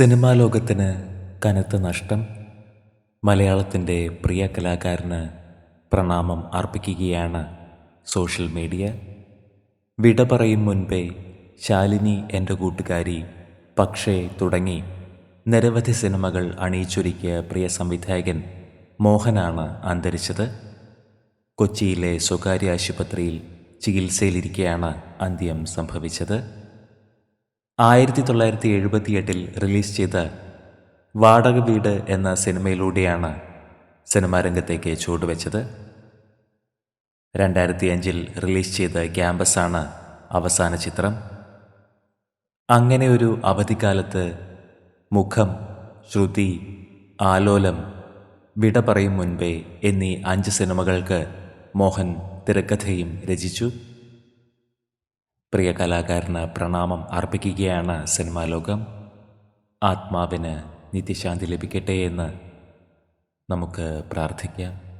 Cinema ലോകത്തിന് കനത്ത നഷ്ടം മലയാളത്തിന്റെ പ്രിയ കലാകാരന് പ്രണാമം അർപ്പിക്കുകയാണ് സോഷ്യൽ മീഡിയ. വിട പറയും മുൻപേ ശാലിനി എന്റെ കൂട്ടുകാരി. പക്ഷേ തുടങ്ങി. നിരവധി സിനിമകൾ അണിയിച്ചൊരുക്കിയ പ്രിയ സംവിധായകൻ മോഹനാണ് അന്തരിച്ചത്. കൊച്ചിയിലെ സ്വകാര്യ ആശുപത്രിയിൽ ചികിത്സയിലിരിക്കെയാണ് അന്ത്യം സംഭവിച്ചത്. ആയിരത്തി തൊള്ളായിരത്തി എഴുപത്തിയെട്ടിൽ റിലീസ് ചെയ്ത വാടക വീട് എന്ന സിനിമയിലൂടെയാണ് സിനിമാ രംഗത്തേക്ക് ചുവടുവെച്ചത്. രണ്ടായിരത്തി അഞ്ചിൽ റിലീസ് ചെയ്ത ക്യാമ്പസാണ് അവസാന ചിത്രം. അങ്ങനെ ഒരു അവധിക്കാലത്ത് മുഖം ശ്രുതി ആലോലം വിട പറയും മുൻപേ എന്നീ അഞ്ച് സിനിമകൾക്ക് മോഹൻ തിരക്കഥയും രചിച്ചു. പ്രിയ കലാകാരന് പ്രണാമം അർപ്പിക്കുകയാണ് സിനിമാ ലോകം. ആത്മാവിന് നിത്യശാന്തി ലഭിക്കട്ടെ എന്ന് നമുക്ക് പ്രാർത്ഥിക്കാം.